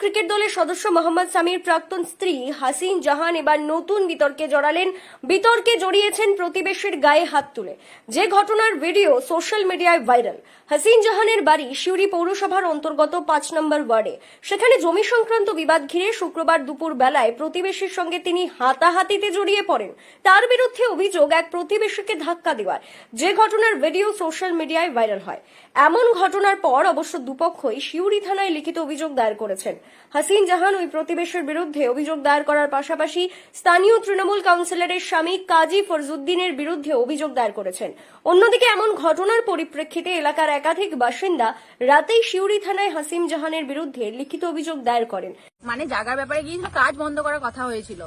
Cricket দলের সদস্য মোহাম্মদ সামির প্রাক্তন স্ত্রী হাসিন জাহান এবার নতুন বিতর্কে জড়ালেন। বিতর্কে জড়িয়েছেন প্রতিবেশীর গায়ে হাত তুলে। যে ঘটনার ভিডিও সোশ্যাল মিডিয়ায় ভাইরাল। হাসিন জাহানের বাড়ি সিউড়ি পৌরসভার অন্তর্গত পাঁচ নম্বর ওয়ার্ডে। সেখানে জমি সংক্রান্ত বিবাদ ঘিরে শুক্রবার দুপুর বেলায় প্রতিবেশীর সঙ্গে তিনি হাতাহাতিতে জড়িয়ে পড়েন। তার বিরুদ্ধে অভিযোগ এক প্রতিবেশীকে ধাক্কা দেওয়ার যে ঘটনার ভিডিও সোশ্যাল মিডিয়ায় ভাইরাল হয়। এমন ঘটনার পর অবশ্য দুপক্ষই সিউড়ি থানায় লিখিত অভিযোগ দায়ের করেছেন। হাসিন জাহান ওই প্রতিবেশের বিরুদ্ধে অভিযোগ দায়ের করার পাশাপাশি স্থানীয় তৃণমূল কাউন্সিলরের স্বামী কাজী ফরজুদ্দিনের বিরুদ্ধে অভিযোগ দায়ের করেছেন। অন্যদিকে এমন ঘটনার পরিপ্রেক্ষিতে এলাকার একাধিক বাসিন্দা রাতেই সিউড়ি থানায় হাসিম জাহানের বিরুদ্ধে লিখিত অভিযোগ দায়ের করেন। মানে জায়গার ব্যাপারে গিয়েছিল কাজ বন্ধ করার কথা হয়েছিল।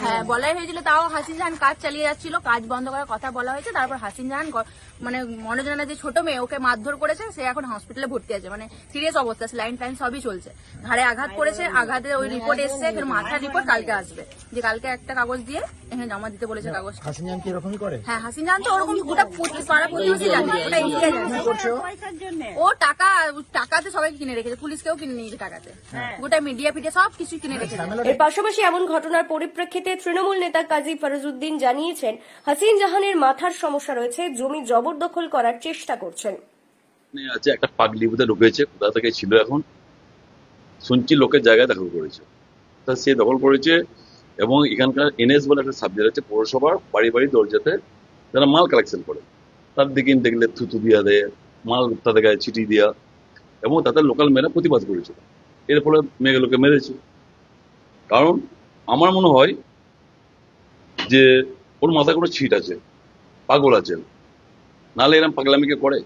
হ্যাঁ বলাই হয়েছিল তাও হাসিন জাহান কাজ চালিয়ে যাচ্ছিল কাজ বন্ধ করার কথা বলা হয়েছে তারপর হাসিন জাহান মানে মনোজনা যে ছোট মেয়ে ওকে মারধর করেছে সে এখন হসপিটালে ভর্তি আছে মানে সিরিয়াস অবস্থা লাইন টাইন সবই চলছে। ঘাড়ে আঘাত করেছে আঘাতের ওই রিপোর্ট এসছে এখন মাথার রিপোর্ট কালকে আসবে যে কালকে একটা কাগজ দিয়ে এখানে জমা দিতে বলেছে কাগজ হাসিন জাহান কি এরকমই করে? হ্যাঁ হাসিন জাহান তো ওরকম গোটা প্রতি- পাড়া প্রতিবেশী জানে ওটা ইন্ডিয়া ও টাকা টাকাতে সবাই কিনে রেখেছে পুলিশকেও কিনে নিয়েছে টাকাতে। গোটা মিডিয়া ফিডিয়া সব কিছু কিনে রেখেছে এর পাশাপাশি এমন ঘটনার পরিপ্রেক্ষিতে তৃণমূল নেতা কাজী ফরজুদ্দিন জানিয়েছেন হাসিন জাহানের মাথার সমস্যা রয়েছে জমি জবরদখল করার চেষ্টা করছেন। আছে একটা পাগলি বুধে ঢুকেছে কোথা থেকে ছিল এখন শুনছি লোকের জায়গায় দখল করেছে। তা সে দখল করেছে এবং এখানকার এনএস বলে একটা সাবজেক্ট আছে পৌরসভার বাড়ি বাড়ি দরজাতে যারা মাল কালেকশন করে। তার দিকে দেখলে থুতু দিয়া দেয় মাল তাদের গায়ে ছিটি দেওয়া এবং তাদের লোকাল মেয়েরা প্রতিবাদ করেছিল। এর ফলে মেয়েগুলোকে মেরেছে। কারণ আমার মনে হয় যে ওর মাথায় কোনো ছিট আছে, পাগল আছে। নাহলে এরকম পাগলামিকে করে।